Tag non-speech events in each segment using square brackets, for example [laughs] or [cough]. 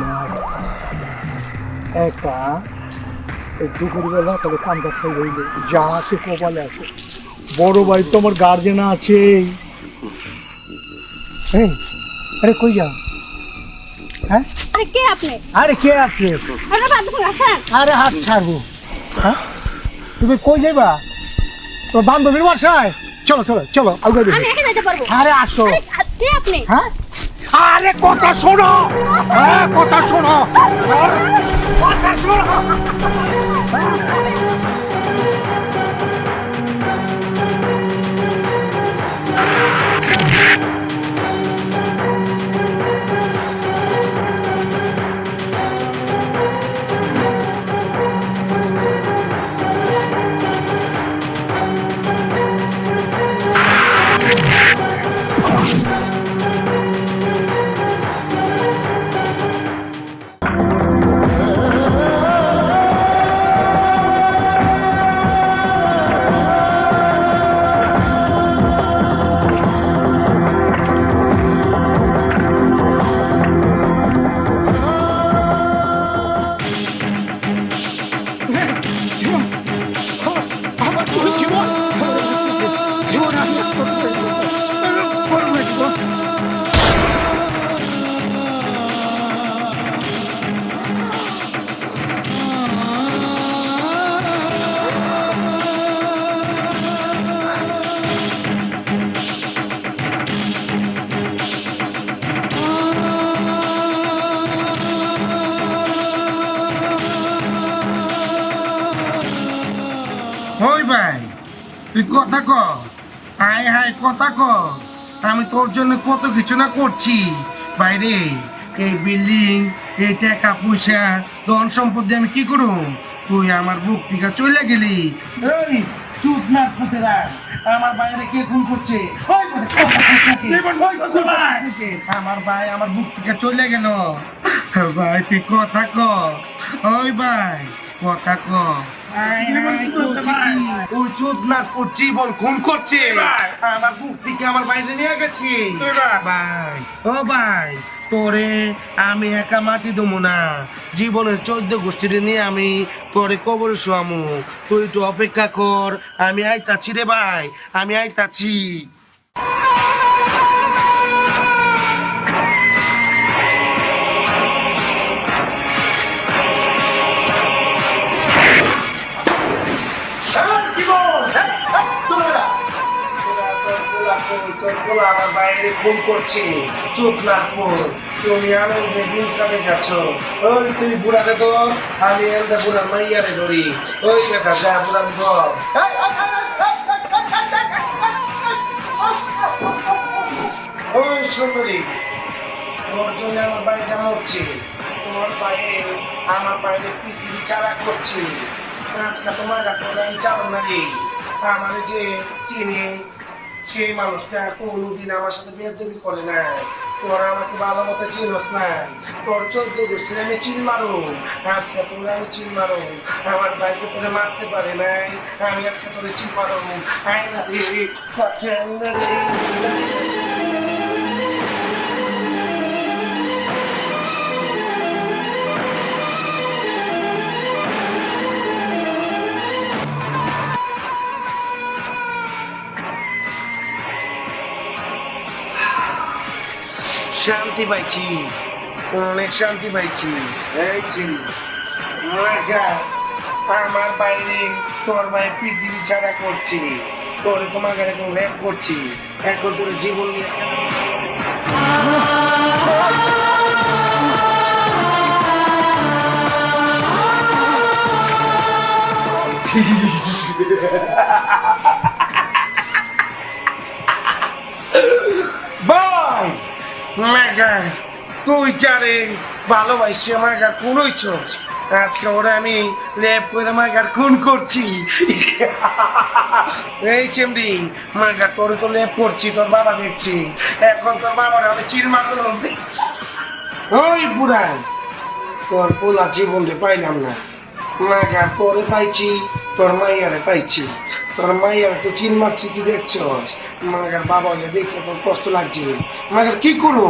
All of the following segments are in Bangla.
নাই একা এই দুপুরবেলা তবে কামটা খাই রইল যা আছে কপালে আছে। বড় বাড়ি তো আমার গার্জেন আছে এই আরে কই যাও? হ্যাঁ? আরে কে আপনি? আরে কে আপনি? আরে হাত ছাড়বো। হ্যাঁ? তুমি কই যাইবা? তো বান্ধবীর বাসায়? চলো চলো চলো আগে আমি একা যেতে পারব। আরে আসো। কে আপনি? হ্যাঁ? আরে কথা শোনো। হ্যাঁ কথা শোনো। কথা শোনো। ভাই। তুই কথা ক। হাই হায় কথা ক। আমি তোর জন্য কত কিছু না করছি। বাইরে এই বিল্ডিং এই টাকা পয়সা ধন সম্পত্তি আমি কি করুম? তুই আমার বুক টিকা চলে গেলি। এই চুপ না ফুটে আমার বাইরে কে খুন করছে? আমার ভাই আমার বুক থেকে চলে গেল। ভাই তুই কথা ক। ওই ভাই কথা ক। আই, আই, করছি কি? ওই চোদ না করছি বল খুন করছে। আমার বুক থেকে আমার বাইরে নিয়ে গেছি। ভাই ও ভাই তোরে আমি একা মাটি দেবো না। জীবনের চোদ্দ গোষ্ঠীরে নিয়ে আমি তোরে কবর শোয়ামু। তুই একটু অপেক্ষা কর আমি আইতাছি রে ভাই আমি আইতাছি। আমার খুন করছে। চুপ না কর তুমি আনন্দে দিন কাটে গেছ ওই তুই বুড়াকে ধর, আমি এন্দা বুড়ার মাইয়ারে ধরি। ওই বেটা, যা বুড়াকে ধর। ওই সুন্দরী, তোর জন্য আমার বাড়িটা মরছে। তোমার পায়ে, আমার বাইরে পৃথিবী চারা করছে। আজকে তোমার কাছে আমি চাবো না রে। আমার যে চিনি সেই মানুষটা কোনোদিন আমার সাথে বেদবি করে না তোরা আমাকে ভালো মতো চিনস না তোর চোদ্দ গোষ্ঠীর আমি চিন মারো আজকে তোরা আমি চিন মারো আমার ভাইকে তোরে মারতে পারে নাই। আমি আজকে তোরে চিন মারো না রে, শান্তি পাইছি। অনেক শান্তি পাইছি। এই আমার বাইরে তোর ভাই পৃথিবী ছাড়া করছি। তোরে তোমার গাড়ি এখন র্যাপ করছি। এখন তোর জীবন নিয়ে [laughs] মেগা তুই যারে ভালোবাসি গা খুন হইছস আজকে ওরা আমি লেপ করে গা খুন করছি। এই চেমড়ি গা তোরে তো লেপ করছি, তোর বাবা দেখছি। এখন তোর বাবার আমি চিল মারলাম ওই বুড়াই, তোর পোলা জীবন রে পাইলাম না। মাগা তোরে পাইছি, তোর মাইয়ারে পাইছি। তোর মাইয়ারে তো চিল মারছি তুই দেখছস? মাগার বাবা হইয়া দেখে তোর কষ্ট লাগছে। মাগার কি করো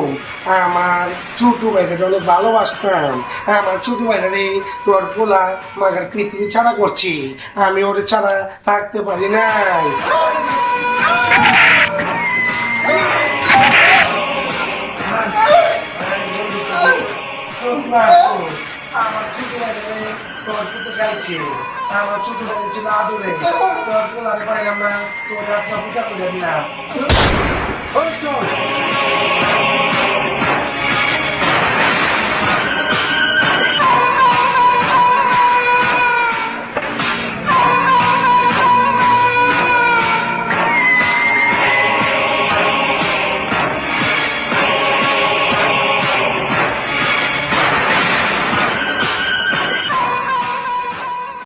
আমার ছোট ভাইরে অনেক ভালোবাসতাম। আমার ছোট ভাইরা তোর পোলা মাগার পৃথিবী ছাড়া করছি। আমি ওরে ছাড়া থাকতে পারি নাই। আমার ভাইরে তোর পুতে গাইছে আমার ছোট ভাইরে ছিল আদরে। তোর পোলারে পাইলাম না, তোর রাস্তা ফুটা করে দিলাম।